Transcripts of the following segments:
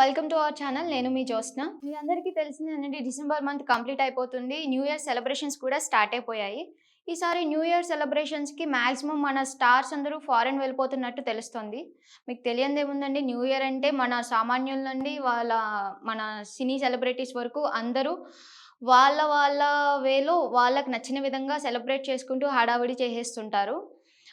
Welcome to our channel. నేను మీ జ్యోత్స్న. మీ అందరికీ తెలిసిందేనండి డిసెంబర్ మంత్ కంప్లీట్ అయిపోతుంది. న్యూ ఇయర్ సెలబ్రేషన్స్ కూడా స్టార్ట్ అయిపోయాయి. ఈసారి న్యూ ఇయర్ సెలబ్రేషన్స్కి మ్యాక్సిమం మన స్టార్స్ అందరూ ఫారెన్ వెళ్ళిపోతున్నట్టు తెలుస్తుంది. మీకు తెలియదేముందండి న్యూ ఇయర్ అంటే మన సామాన్యుల నుండి వాళ్ళ మన సినీ సెలబ్రిటీస్ వరకు అందరూ వాళ్ళ వాళ్ళ వేలో వాళ్ళకి నచ్చిన విధంగా సెలబ్రేట్ చేసుకుంటూ హడావిడి చేసేస్తుంటారు.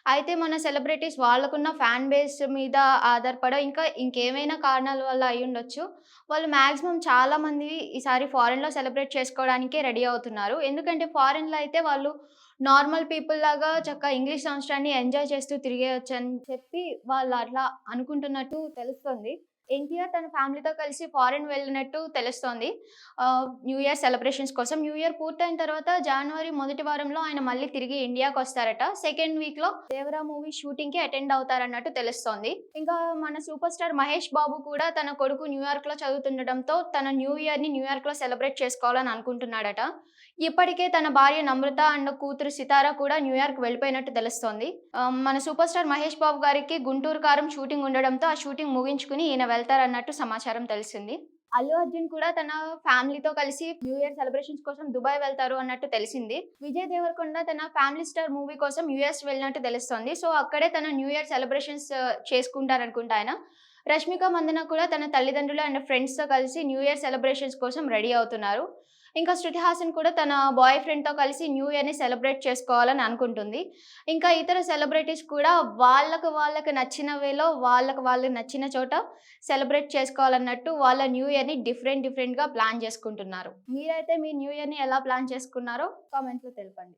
అయితే మన సెలబ్రిటీస్ వాళ్ళకున్న ఫ్యాన్ బేస్ మీద ఆధారపడ ఇంకా ఇంకేమైనా కారణాల వల్ల అయి ఉండొచ్చు. వాళ్ళు మ్యాక్సిమం చాలామంది ఈసారి ఫారెన్లో సెలబ్రేట్ చేసుకోవడానికే రెడీ అవుతున్నారు. ఎందుకంటే ఫారెన్లో అయితే వాళ్ళు నార్మల్ పీపుల్ లాగా చక్కగా ఇంగ్లీష్ సంవత్సరాన్ని ఎంజాయ్ చేస్తూ తిరిగేయచ్చు అని చెప్పి వాళ్ళు అట్లా అనుకుంటున్నట్టు తెలుస్తుంది. ఎన్టీఆర్ తన ఫ్యామిలీతో కలిసి ఫారెన్ వెళ్ళినట్టు తెలుస్తోంది. ఆ, న్యూ ఇయర్ సెలబ్రేషన్స్ కోసం. న్యూ ఇయర్ పూర్తయిన తర్వాత జనవరి మొదటి వారంలో ఆయన మళ్ళీ తిరిగి ఇండియాకి వస్తారట. సెకండ్ వీక్లో దేవరా మూవీ షూటింగ్కి అటెండ్ అవుతారన్నట్టు తెలుస్తోంది. ఇంకా మన సూపర్ స్టార్ మహేష్ బాబు కూడా తన కొడుకు న్యూయార్క్లో చదువుతుండటంతో తన న్యూ ఇయర్ని న్యూయార్క్లో సెలబ్రేట్ చేసుకోవాలని అనుకుంటున్నాడట. ఇప్పటికే తన భార్య నమ్రత అండ్ కూతురు సితారా కూడా న్యూయార్క్ వెళ్ళిపోయినట్టు తెలుస్తోంది. మన సూపర్ స్టార్ మహేష్ బాబు గారికి గుంటూరు కారం షూటింగ్ ఉండడంతో ఆ షూటింగ్ ముగించుకుని ఈయన వెళ్తారన్నట్టు సమాచారం తెలిసింది. అల్లు అర్జున్ కూడా తన ఫ్యామిలీతో కలిసి న్యూ ఇయర్ సెలబ్రేషన్స్ కోసం దుబాయ్ వెళ్తారు అన్నట్టు తెలిసింది. విజయ్ దేవరకొండ తన ఫ్యామిలీ స్టార్ మూవీ కోసం యుఎస్ వెళ్ళినట్టు తెలుస్తోంది. సో అక్కడే తన న్యూ ఇయర్ సెలబ్రేషన్స్ చేసుకుంటారనుకుంటా ఆయన. రష్మిక మందన కూడా తన తల్లిదండ్రులు అండ్ ఫ్రెండ్స్తో కలిసి న్యూ ఇయర్ సెలబ్రేషన్స్ కోసం రెడీ అవుతున్నారు. ఇంకా శృతి హాసన్ కూడా తన బాయ్ ఫ్రెండ్తో కలిసి న్యూ ఇయర్ని సెలబ్రేట్ చేసుకోవాలని అనుకుంటుంది. ఇంకా ఇతర సెలబ్రిటీస్ కూడా వాళ్ళకు వాళ్ళకి నచ్చిన వేలో వాళ్ళకి వాళ్ళకి నచ్చిన చోట సెలబ్రేట్ చేసుకోవాలన్నట్టు వాళ్ళ న్యూ ఇయర్ని డిఫరెంట్ డిఫరెంట్గా ప్లాన్ చేసుకుంటున్నారు. మీరైతే మీ న్యూ ఇయర్ని ఎలా ప్లాన్ చేసుకున్నారో కామెంట్లో తెలపండి.